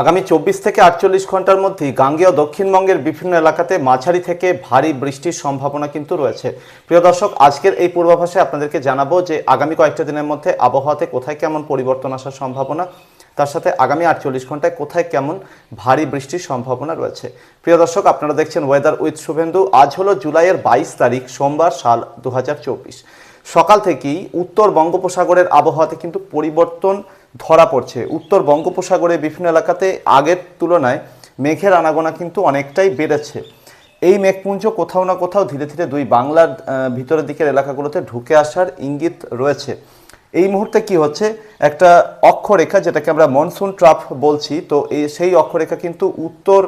আগামী চব্বিশ থেকে আটচল্লিশ ঘণ্টার মধ্যেই গাঙ্গেয় দক্ষিণবঙ্গের বিভিন্ন এলাকাতে মাঝারি থেকে ভারী বৃষ্টির সম্ভাবনা কিন্তু রয়েছে। প্রিয় দর্শক, আজকের এই পূর্বাভাসে আপনাদেরকে জানাব যে আগামী কয়েকটা দিনের মধ্যে আবহাওয়াতে কোথায় কেমন পরিবর্তন আসার সম্ভাবনা, তার সাথে আগামী আটচল্লিশ ঘন্টায় কোথায় কেমন ভারী বৃষ্টির সম্ভাবনা রয়েছে। প্রিয় দর্শক, আপনারা দেখছেন ওয়েদার উইথ শুভেন্দু। আজ হলো জুলাইয়ের বাইশ তারিখ, সোমবার সাল দু হাজার চব্বিশ। সকাল থেকেই উত্তর বঙ্গোপসাগরের আবহাওয়াতে কিন্তু পরিবর্তন ধরা পড়ছে। উত্তর বঙ্গোপসাগরে বিভিন্ন এলাকাতে আগের তুলনায় মেঘের আনাগোনা কিন্তু অনেকটাই বেড়েছে। এই মেঘপুঞ্জ কোথাও না কোথাও ধীরে ধীরে দুই বাংলার ভিতরের দিকের এলাকাগুলোতে ঢুকে আসার ইঙ্গিত রয়েছে। এই মুহূর্তে কি হচ্ছে? একটা অক্ষরেখা যেটাকে আমরা মনসুন ট্রাফ বলছি, তো এই সেই অক্ষরেখা কিন্তু উত্তর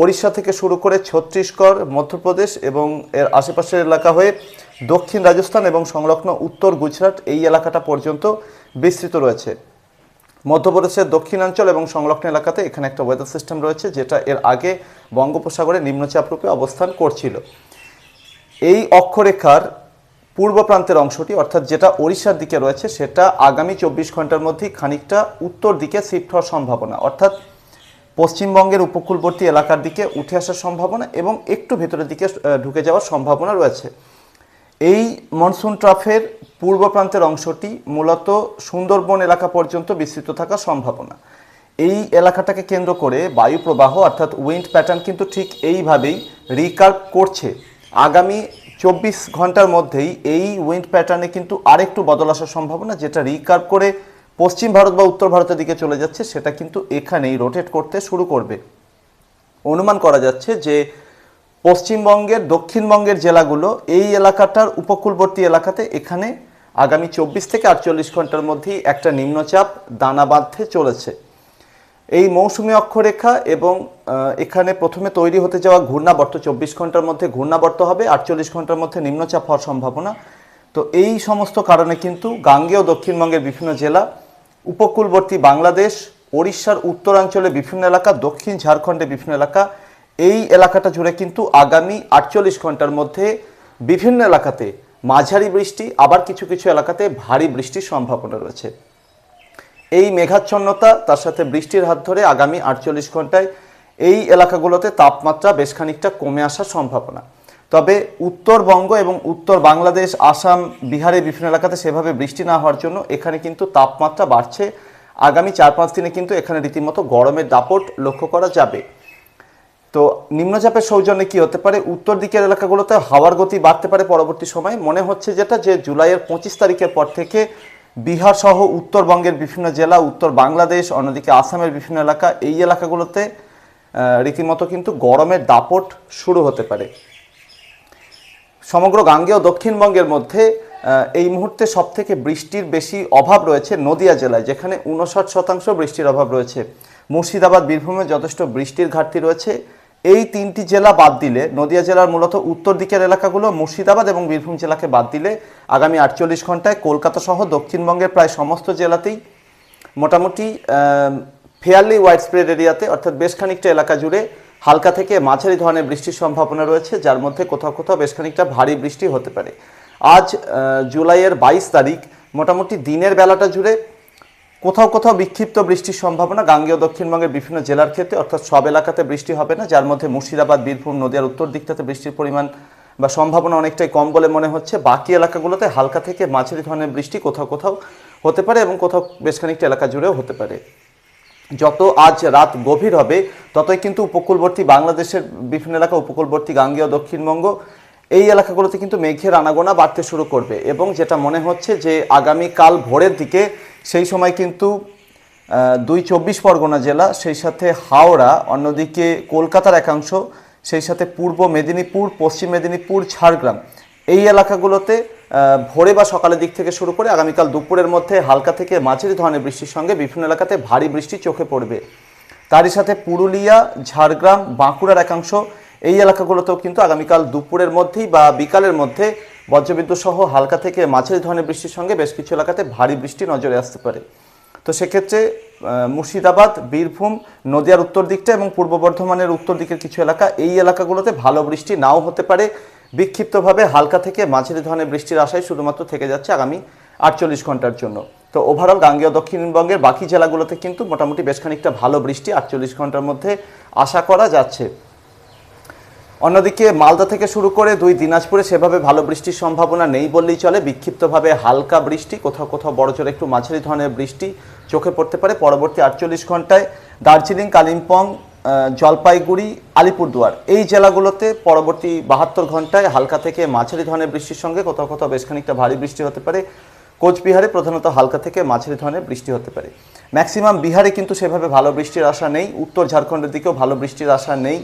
ওড়িশা থেকে শুরু করে ছত্তিশগড়, মধ্যপ্রদেশ এবং এর আশেপাশের এলাকা হয়ে দক্ষিণ রাজস্থান এবং সংলগ্ন উত্তর গুজরাট এই এলাকাটা পর্যন্ত বিস্তৃত রয়েছে। মধ্যপ্রদেশের দক্ষিণাঞ্চল এবং সংলগ্ন এলাকাতে এখানে একটা ওয়েদার সিস্টেম রয়েছে, যেটা এর আগে বঙ্গোপসাগরে নিম্নচাপ রূপে অবস্থান করছিল। এই অক্ষরেখার পূর্ব প্রান্তের অংশটি, অর্থাৎ যেটা ওড়িশার দিকে রয়েছে, সেটা আগামী চব্বিশ ঘণ্টার মধ্যেই খানিকটা উত্তর দিকে শিফট হওয়ার সম্ভাবনা। অর্থাৎ পশ্চিমবঙ্গের উপকূলবর্তী এলাকার দিকে উঠে আসার সম্ভাবনা এবং একটু ভেতরের দিকে ঢুকে যাওয়ার সম্ভাবনা রয়েছে। এই মনসুন ট্রাফের পূর্ব প্রান্তের অংশটি মূলত সুন্দরবন এলাকা পর্যন্ত বিস্তৃত থাকার সম্ভাবনা। এই এলাকাটাকে কেন্দ্র করে বায়ু প্রবাহ অর্থাৎ উইন্ড প্যাটার্ন কিন্তু ঠিক এইভাবেই রিকার্ভ করছে। আগামী চব্বিশ ঘণ্টার মধ্যেই এই উইন্ড প্যাটার্নে কিন্তু আরেকটু বদল আসার সম্ভাবনা, যেটা রিকার্ভ করে পশ্চিম ভারত বা উত্তর ভারতের দিকে চলে যাচ্ছে, সেটা কিন্তু এখানেই রোটেট করতে শুরু করবে। অনুমান করা যাচ্ছে যে পশ্চিমবঙ্গের দক্ষিণবঙ্গের জেলাগুলো এই এলাকাটার উপকূলবর্তী এলাকাতে এখানে আগামী চব্বিশ থেকে আটচল্লিশ ঘণ্টার মধ্যেই একটা নিম্নচাপ দানা বাঁধতে চলেছে। এই মৌসুমি অক্ষরেখা এবং এখানে প্রথমে তৈরি হতে যাওয়া ঘূর্ণাবর্ত চব্বিশ ঘণ্টার মধ্যে ঘূর্ণাবর্ত হবে, আটচল্লিশ ঘণ্টার মধ্যে নিম্নচাপ হওয়ার সম্ভাবনা। তো এই সমস্ত কারণে কিন্তু গাঙ্গেয় দক্ষিণবঙ্গের বিভিন্ন জেলা, উপকূলবর্তী বাংলাদেশ, ওড়িশার উত্তরাঞ্চলে বিভিন্ন এলাকা, দক্ষিণ ঝাড়খণ্ডে বিভিন্ন এলাকা, এই এলাকাটা জুড়ে কিন্তু আগামী আটচল্লিশ ঘণ্টার মধ্যে বিভিন্ন এলাকাতে মাঝারি বৃষ্টি, আবার কিছু কিছু এলাকাতে ভারী বৃষ্টির সম্ভাবনা রয়েছে। এই মেঘাচ্ছন্নতা, তার সাথে বৃষ্টির হাত ধরে আগামী আটচল্লিশ ঘন্টায় এই এলাকাগুলোতে তাপমাত্রা বেশ খানিকটা কমে আসার সম্ভাবনা। তবে উত্তরবঙ্গ এবং উত্তর বাংলাদেশ, আসাম, বিহারের বিভিন্ন এলাকাতে সেভাবে বৃষ্টি না হওয়ার জন্য এখানে কিন্তু তাপমাত্রা বাড়ছে। আগামী চার পাঁচ দিনে কিন্তু এখানে রীতিমতো গরমের দাপট লক্ষ্য করা যাবে। তো নিম্নচাপের সৌজন্যে কি হতে পারে? উত্তর দিকের এলাকাগুলোতে হাওয়ার গতি বাড়তে পারে পরবর্তী সময়। মনে হচ্ছে যেটা যে জুলাইয়ের পঁচিশ তারিখের পর থেকে বিহার সহ উত্তরবঙ্গের বিভিন্ন জেলা, উত্তর বাংলাদেশ, অন্যদিকে আসামের বিভিন্ন এলাকা, এই এলাকাগুলোতে রীতিমতো কিন্তু গরমের দাপট শুরু হতে পারে। সমগ্র গাঙ্গেয় দক্ষিণবঙ্গের মধ্যে এই মুহূর্তে সব থেকে বৃষ্টির বেশি অভাব রয়েছে নদিয়া জেলায়, যেখানে উনষাট শতাংশ বৃষ্টির অভাব রয়েছে। মুর্শিদাবাদ, বীরভূমে যথেষ্ট বৃষ্টির ঘাটতি রয়েছে। এই তিনটি জেলা বাদ দিলে, নদিয়া জেলার মূলত উত্তর দিকের এলাকাগুলো, মুর্শিদাবাদ এবং বীরভূম জেলাকে বাদ দিলে আগামী আটচল্লিশ ঘন্টায় কলকাতা সহ দক্ষিণবঙ্গের প্রায় সমস্ত জেলাতেই মোটামুটি ফেয়ারলি ওয়াইড স্প্রেড এরিয়াতে অর্থাৎ বেশ খানিকটা এলাকা জুড়ে হালকা থেকে মাঝারি ধরনের বৃষ্টির সম্ভাবনা রয়েছে, যার মধ্যে কোথাও কোথাও বেশ খানিকটা ভারী বৃষ্টি হতে পারে। আজ জুলাইয়ের বাইশ তারিখ, মোটামুটি দিনের বেলাটা জুড়ে কোথাও কোথাও বিক্ষিপ্ত বৃষ্টির সম্ভাবনা। গাঙ্গেয় দক্ষিণবঙ্গের বিভিন্ন জেলার ক্ষেত্রে, অর্থাৎ সব এলাকাতে বৃষ্টি হবে না, যার মধ্যে মুর্শিদাবাদ, বীরভূম, নদিয়ার উত্তর দিকটাতে বৃষ্টির পরিমাণ বা সম্ভাবনা অনেকটাই কম বলে মনে হচ্ছে। বাকি এলাকাগুলোতে হালকা থেকে মাঝারি ধরনের বৃষ্টি কোথাও কোথাও হতে পারে এবং কোথাও বেশ খানিকটা এলাকা জুড়েও হতে পারে। যত আজ রাত গভীর হবে, ততই কিন্তু উপকূলবর্তী বাংলাদেশের বিভিন্ন এলাকা, উপকূলবর্তী গাঙ্গেয় দক্ষিণবঙ্গ, এই এলাকাগুলোতে কিন্তু মেঘের আনাগোনা বাড়তে শুরু করবে। এবং যেটা মনে হচ্ছে যে আগামী কাল ভোরের দিকে সেই সময় কিন্তু দুই চব্বিশ পরগনা জেলা, সেই সাথে হাওড়া, অন্যদিকে কলকাতার একাংশ, সেই সাথে পূর্ব মেদিনীপুর, পশ্চিম মেদিনীপুর, ঝাড়গ্রাম। এই এলাকাগুলোতে ভোরে বা সকালের দিক থেকে শুরু করে আগামীকাল দুপুরের মধ্যে হালকা থেকে মাঝারি ধরনের বৃষ্টির সঙ্গে বিভিন্ন এলাকাতে ভারী বৃষ্টি চোখে পড়বে। তারই সাথে পুরুলিয়া, ঝাড়গ্রাম, বাঁকুড়ার একাংশ, এই এলাকাগুলোতেও কিন্তু আগামীকাল দুপুরের মধ্যেই বা বিকালের মধ্যে বজ্রবিদ্যুৎ সহ হালকা থেকে মাঝারি ধরনের বৃষ্টির সঙ্গে বেশ কিছু এলাকাতে ভারী বৃষ্টি নজরে আসতে পারে। তো সেক্ষেত্রে মুর্শিদাবাদ, বীরভূম, নদিয়ার উত্তর দিকটা এবং পূর্ব বর্ধমানের উত্তর দিকের কিছু এলাকা এই এলাকাগুলোতে ভালো বৃষ্টি নাও হতে পারে। বিক্ষিপ্তভাবে হালকা থেকে মাঝারি ধরনের বৃষ্টির আশায় শুধুমাত্র থেকে যাচ্ছে আগামী আটচল্লিশ ঘণ্টার জন্য। তো ওভারঅল গাঙ্গেয় দক্ষিণবঙ্গের বাকি জেলাগুলোতে কিন্তু মোটামুটি বেশ খানিকটা ভালো বৃষ্টি আটচল্লিশ ঘণ্টার মধ্যে আশা করা যাচ্ছে। অন্যদিকে মালদা থেকে শুরু করে দুই দিনাজপুরে সেভাবে ভালো বৃষ্টির সম্ভাবনা নেই বললেই চলে। বিক্ষিপ্তভাবে হালকা বৃষ্টি, কোথাও কোথাও বড় জোরে একটু মাঝারি ধরনের বৃষ্টি চোখে পড়তে পারে। পরবর্তী আটচল্লিশ ঘন্টায় দার্জিলিং, কালিম্পং জলপাইগুড়ি, আলিপুরদুয়ার এই জেলাগুলোতে পরবর্তী বাহাত্তর ঘন্টায় হালকা থেকে মাঝারি ধরনের বৃষ্টির সঙ্গে কোথাও কোথাও বেশ খানিকটা ভারী বৃষ্টি হতে পারে। কোচবিহারে প্রধানত হালকা থেকে মাঝারি ধরনের বৃষ্টি হতে পারে। ম্যাক্সিমাম বিহারে কিন্তু সেভাবে ভালো বৃষ্টির আশা নেই। উত্তর ঝাড়খণ্ডের দিকেও ভালো বৃষ্টির আশা নেই।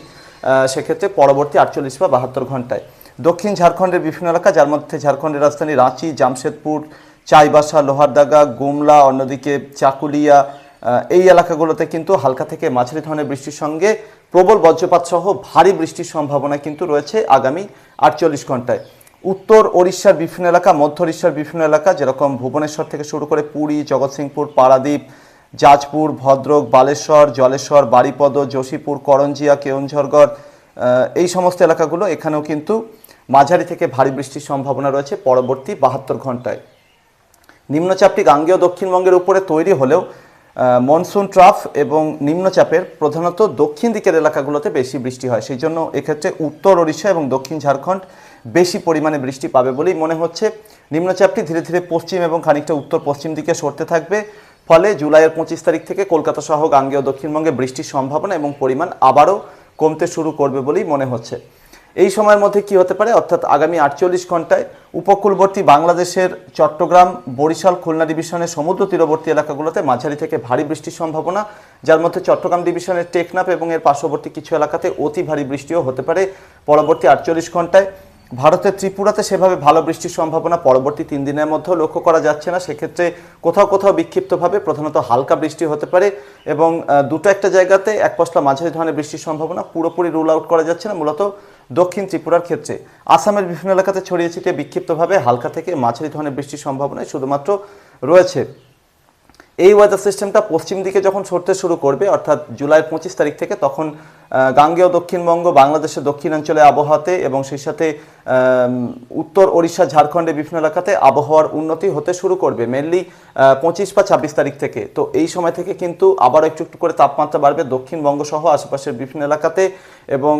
সেক্ষেত্রে পরবর্তী আটচল্লিশ বা বাহাত্তর ঘন্টায়। দক্ষিণ ঝাড়খণ্ডের বিভিন্ন এলাকা, যার মধ্যে ঝাড়খণ্ডের রাজধানী রাঁচি, জামশেদপুর, চাইবাসা, লোহারদাগা, গুমলা, অন্যদিকে চাকুলিয়া এই এলাকাগুলোতে কিন্তু হালকা থেকে মাঝারি ধরনের বৃষ্টির সঙ্গে প্রবল বজ্রপাত সহ ভারী বৃষ্টির সম্ভাবনা কিন্তু রয়েছে আগামী আটচল্লিশ ঘন্টায়। উত্তর ওড়িশার বিভিন্ন এলাকা, মধ্য ওড়িশার বিভিন্ন এলাকা, যেরকম ভুবনেশ্বর থেকে শুরু করে পুরী জগৎসিংপুর পারাদ্বীপ জাজপুর ভদ্রক বালেশ্বর জলেশ্বর বারিপদ যোশীপুর করঞ্জিয়া কেওনঝড়গড় আহ, এই সমস্ত এলাকাগুলো এখানেও কিন্তু মাঝারি থেকে ভারী বৃষ্টির সম্ভাবনা রয়েছে পরবর্তী বাহাত্তর ঘন্টায়। নিম্নচাপটি গাঙ্গেয় দক্ষিণবঙ্গের উপরে তৈরি হলেও মনসুন ট্রাফ এবং নিম্নচাপের প্রধানত দক্ষিণ দিকের এলাকাগুলোতে বেশি বৃষ্টি হয়। সেই জন্য এক্ষেত্রে উত্তর ওড়িশা এবং দক্ষিণ ঝাড়খণ্ড বেশি পরিমাণে বৃষ্টি পাবে বলেই মনে হচ্ছে। নিম্নচাপটি ধীরে ধীরে পশ্চিম এবং খানিকটা উত্তর পশ্চিম দিকে সরতে থাকবে। ফলে জুলাইয়ের পঁচিশ তারিখ থেকে কলকাতা সহ গাঙ্গেয় দক্ষিণবঙ্গে বৃষ্টির সম্ভাবনা এবং পরিমাণ আবারও কমতে শুরু করবে বলেই মনে হচ্ছে। এই সময়ের মধ্যে কি হতে পারে? অর্থাৎ আগামী আটচল্লিশ ঘন্টায় উপকূলবর্তী বাংলাদেশের চট্টগ্রাম, বরিশাল, খুলনা ডিভিশনের সমুদ্র তীরবর্তী এলাকাগুলোতে মাঝারি থেকে ভারী বৃষ্টির সম্ভাবনা। যার মধ্যে চট্টগ্রাম ডিভিশনের টেকনাপ এবং এর পার্শ্ববর্তী কিছু এলাকাতে অতি ভারী বৃষ্টিও হতে পারে। পরবর্তী আটচল্লিশ ঘন্টায় ভারতের ত্রিপুরাতে সেভাবে ভালো বৃষ্টির সম্ভাবনা পরবর্তী তিন দিনের মধ্যেও লক্ষ্য করা যাচ্ছে না। সেক্ষেত্রে কোথাও কোথাও বিক্ষিপ্তভাবে প্রধানত হালকা বৃষ্টি হতে পারে এবং দুটো একটা জায়গাতে এক পশলা মাঝারি ধরনের বৃষ্টির সম্ভাবনা পুরোপুরি রুল আউট করা যাচ্ছে না, মূলত দক্ষিণ ত্রিপুরার ক্ষেত্রে। আসামের বিভিন্ন এলাকাতে ছড়িয়ে ছিটিয়ে বিক্ষিপ্তভাবে হালকা থেকে মাঝারি ধরনের বৃষ্টির সম্ভাবনা শুধুমাত্র রয়েছে। এই ওয়েদার সিস্টেমটা পশ্চিম দিকে যখন সরতে শুরু করবে, অর্থাৎ জুলাই পঁচিশ তারিখ থেকে, তখন গাঙ্গেয় দক্ষিণবঙ্গ, বাংলাদেশের দক্ষিণাঞ্চলে আবহাওয়াতে এবং সেই সাথে উত্তর ওড়িশা, ঝাড়খণ্ডের বিভিন্ন এলাকাতে আবহাওয়ার উন্নতি হতে শুরু করবে মেনলি পঁচিশ বা ছাব্বিশ তারিখ থেকে। তো এই সময় থেকে কিন্তু আবার একটু একটু করে তাপমাত্রা বাড়বে দক্ষিণবঙ্গ সহ আশেপাশের বিভিন্ন এলাকাতে এবং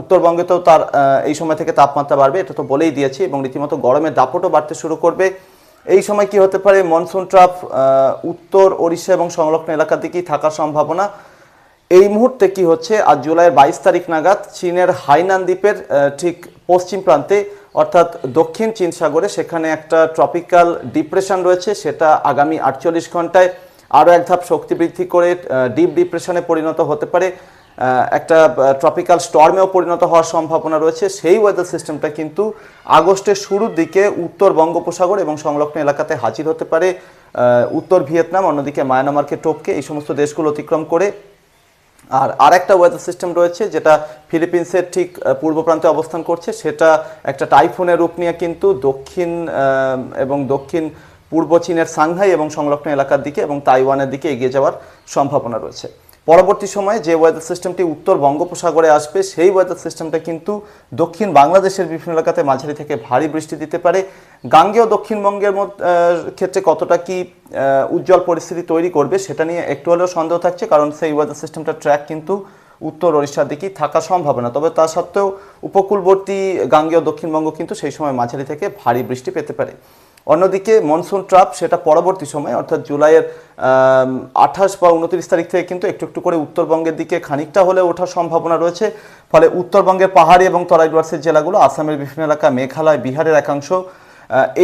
উত্তরবঙ্গেতেও তার এই সময় থেকে তাপমাত্রা বাড়বে, এটা তো বলেই দিয়েছি এবং রীতিমতো গরমের দাপটও বাড়তে শুরু করবে। এই সময় কি হতে পারে? মনসুন ট্রাফ উত্তর ওড়িশা এবং সংলগ্ন এলাকা দিকেই থাকার সম্ভাবনা। এই মুহূর্তে কি হচ্ছে? আজ জুলাইয়ের বাইশ তারিখ নাগাদ চীনের হাইনান দ্বীপের ঠিক পশ্চিম প্রান্তে, অর্থাৎ দক্ষিণ চীন সাগরে, সেখানে একটা ট্রপিক্যাল ডিপ্রেশন রয়েছে। সেটা আগামী আটচল্লিশ ঘন্টায় আরও এক ধাপ শক্তি বৃদ্ধি করে ডিপ ডিপ্রেশনে পরিণত হতে পারে। একটা ট্রপিক্যাল স্টর্মেও পরিণত হওয়ার সম্ভাবনা রয়েছে। সেই ওয়েদার সিস্টেমটা কিন্তু আগস্টের শুরুর দিকে উত্তর বঙ্গোপসাগর এবং সংলগ্ন এলাকাতে হাজির হতে পারে। উত্তর ভিয়েতনাম, অন্যদিকে মায়ানমারকে টপকে এই সমস্ত দেশগুলো অতিক্রম করে। আর আরেকটা ওয়েদার সিস্টেম রয়েছে যেটা ফিলিপিন্সের ঠিক পূর্ব প্রান্তে অবস্থান করছে। সেটা একটা টাইফুনের রূপ নিয়ে কিন্তু দক্ষিণ এবং দক্ষিণ পূর্ব চীনের সাংহাই এবং সংলগ্ন এলাকার দিকে এবং তাইওয়ানের দিকে এগিয়ে যাওয়ার সম্ভাবনা রয়েছে। পরবর্তী সময়ে যে ওয়েদার সিস্টেমটি উত্তর বঙ্গোপসাগরে আসবে, সেই ওয়েদার সিস্টেমটা কিন্তু দক্ষিণ বাংলাদেশের বিভিন্ন এলাকাতে মাঝারি থেকে ভারী বৃষ্টি দিতে পারে। গাঙ্গেয় দক্ষিণবঙ্গের ক্ষেত্রে কতটা কি উজ্জ্বল পরিস্থিতি তৈরি করবে সেটা নিয়ে একটু হলেও সন্দেহ থাকছে, কারণ সেই ওয়েদার সিস্টেমটা ট্র্যাক কিন্তু উত্তর ওড়িশার দিকেই থাকা সম্ভাবনা তবে তা সত্ত্বেও উপকূলবর্তী গাঙ্গেয় দক্ষিণবঙ্গ কিন্তু সেই সময় মাঝারি থেকে ভারী বৃষ্টি পেতে পারে। অন্যদিকে মনসুন ট্রাপ সেটা পরবর্তী সময়, অর্থাৎ জুলাইয়ের আঠাশ বা উনত্রিশ তারিখ থেকে কিন্তু একটু একটু করে উত্তরবঙ্গের দিকে খানিকটা হলে ওঠার সম্ভাবনা রয়েছে। ফলে উত্তরবঙ্গের পাহাড়ি এবং তরাই ডুয়ার্সের জেলাগুলো, আসামের বিভিন্ন এলাকা, মেঘালয়, বিহারের একাংশ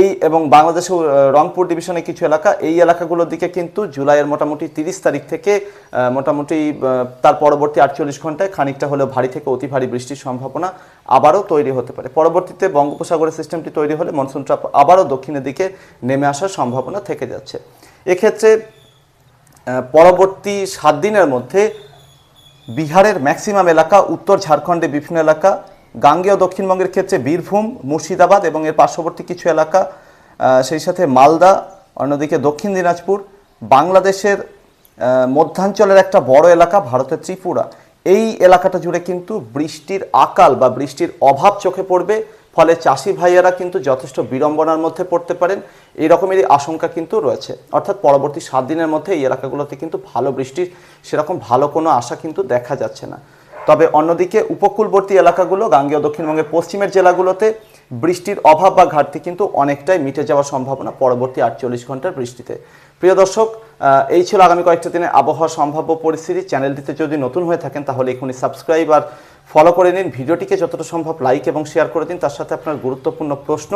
এই এবং বাংলাদেশের রংপুর ডিভিশনের কিছু এলাকা, এই এলাকাগুলোর দিকে কিন্তু জুলাইয়ের মোটামুটি তিরিশ তারিখ থেকে মোটামুটি তার পরবর্তী আটচল্লিশ ঘন্টায় খানিকটা হলেও ভারী থেকে অতি ভারী বৃষ্টির সম্ভাবনা আবারও তৈরি হতে পারে। পরবর্তীতে বঙ্গোপসাগরের সিস্টেমটি তৈরি হলে মনসুন ট্রাপ আবারও দক্ষিণের দিকে নেমে আসার সম্ভাবনা থেকে যাচ্ছে। এক্ষেত্রে পরবর্তী সাত দিনের মধ্যে বিহারের ম্যাক্সিমাম এলাকা, উত্তর ঝাড়খণ্ডের বিভিন্ন এলাকা গাঙ্গেয় দক্ষিণবঙ্গের ক্ষেত্রে বীরভূম, মুর্শিদাবাদ এবং এর পার্শ্ববর্তী কিছু এলাকা সেই সাথে মালদা, অন্যদিকে দক্ষিণ দিনাজপুর, বাংলাদেশের মধ্যাঞ্চলের একটা বড় এলাকা ভারতের ত্রিপুরা। এই এলাকাটা জুড়ে কিন্তু বৃষ্টির আকাল বা বৃষ্টির অভাব চোখে পড়বে, ফলে চাষি ভাইয়েরা কিন্তু যথেষ্ট বিড়ম্বনার মধ্যে পড়তে পারেন। এই রকমেরই আশঙ্কা কিন্তু রয়েছে। অর্থাৎ পরবর্তী সাত দিনের মধ্যে এই এলাকাগুলোতে কিন্তু ভালো বৃষ্টির সেরকম ভালো কোনো আশা কিন্তু দেখা যাচ্ছে না। তবে অন্যদিকে উপকূলবর্তী এলাকাগুলো, গাঙ্গেয় দক্ষিণবঙ্গের পশ্চিমের জেলাগুলোতে বৃষ্টির অভাব বা ঘাটতি কিন্তু অনেকটাই মিটে যাওয়ার সম্ভাবনা পরবর্তী আটচল্লিশ ঘণ্টার বৃষ্টিতে। প্রিয় দর্শক এই ছিল আগামী কয়েকটা দিনে আবহাওয়া সম্ভাব্য পরিস্থিতি। চ্যানেলটিতে যদি নতুন হয়ে থাকেন, তাহলে এখনই সাবস্ক্রাইব আর ফলো করে নিন। ভিডিওটিকে যতটা সম্ভব লাইক এবং শেয়ার করে দিন। তার সাথে আপনার গুরুত্বপূর্ণ প্রশ্ন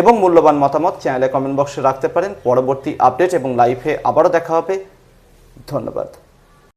এবং মূল্যবান মতামত চ্যানেলে কমেন্ট বক্সে রাখতে পারেন। পরবর্তী আপডেট এবং লাইভে আবারও দেখা হবে। ধন্যবাদ।